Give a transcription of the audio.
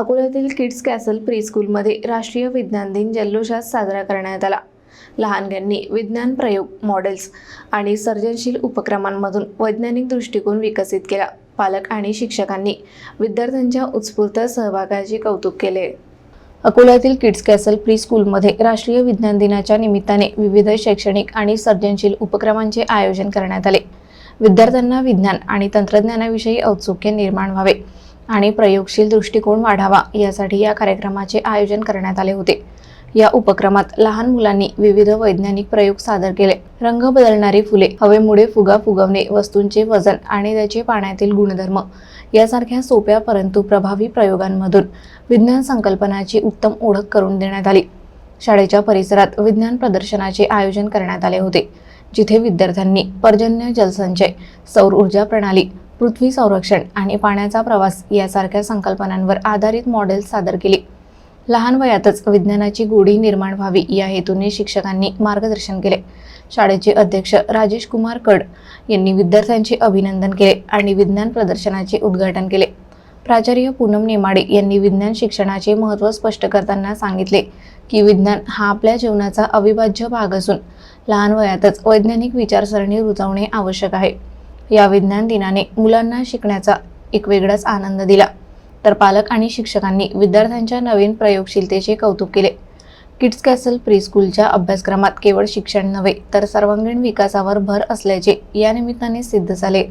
अकोल्यातील kids castle प्रीस्कूलमध्ये राष्ट्रीय विज्ञान दिन जल्लोषात साजरा करण्यात आला. लहानग्यांनी विज्ञान प्रयोग मॉडेल्स आणि सर्जनशील उपक्रमांमधून वैज्ञानिक दृष्टिकोन विकसित केला. पालक आणि शिक्षकांनी विद्यार्थ्यांच्या उत्स्फूर्त सहभागाचे कौतुक केले. अकोल्यातील किड्स कॅसल प्री स्कूलमध्ये राष्ट्रीय विज्ञान दिनाच्या निमित्ताने विविध शैक्षणिक आणि सर्जनशील उपक्रमांचे आयोजन करण्यात आले. विद्यार्थ्यांना विज्ञान आणि तंत्रज्ञानाविषयी औत्सुक्य निर्माण व्हावे. आणि प्रयोगशील दृष्टिकोन वाढावा यासाठी या कार्यक्रमाचे आयोजन करण्यात आले होते. या उपक्रमात लहान मुलांनी विविध वैज्ञानिक प्रयोग सादर केले. रंग बदलणारी फुले हवेमुळे फुगा फुगवणे वस्तूंचे वजन आणि त्याचे पाण्यातील गुणधर्म यासारख्या सोप्या परंतु प्रभावी प्रयोगांमधून विज्ञान संकल्पनाची उत्तम ओळख करून देण्यात आली. शाळेच्या परिसरात विज्ञान प्रदर्शनाचे आयोजन करण्यात आले होते जिथे विद्यार्थ्यांनी पर्जन्य जलसंचय सौर ऊर्जा प्रणाली पृथ्वी संरक्षण आणि पाण्याचा प्रवास यासारख्या संकल्पनांवर आधारित मॉडेल्स सादर केली. लहान वयातच विज्ञानाची गोडी निर्माण व्हावी या हेतूने शिक्षकांनी मार्गदर्शन केले. शाळेचे अध्यक्ष राजेश कुमार कड यांनी विद्यार्थ्यांचे अभिनंदन केले आणि विज्ञान प्रदर्शनाचे उद्घाटन केले. प्राचार्य पूनम नेमाडे यांनी विज्ञान शिक्षणाचे महत्त्व स्पष्ट करताना सांगितले की विज्ञान हा आपल्या जीवनाचा अविभाज्य भाग असून लहान वयातच वैज्ञानिक विचारसरणी रुजवणे आवश्यक आहे. या विज्ञान दिनाने मुलांना शिकण्याचा एक वेगळाच आनंद दिला. तर पालक आणि शिक्षकांनी विद्यार्थ्यांच्या नवीन प्रयोगशीलतेचे कौतुक केले. किड्स कॅसल प्रीस्कूलच्या अभ्यासक्रमात केवळ शिक्षण नव्हे तर सर्वांगीण विकासावर भर असल्याचे या निमित्ताने सिद्ध झाले.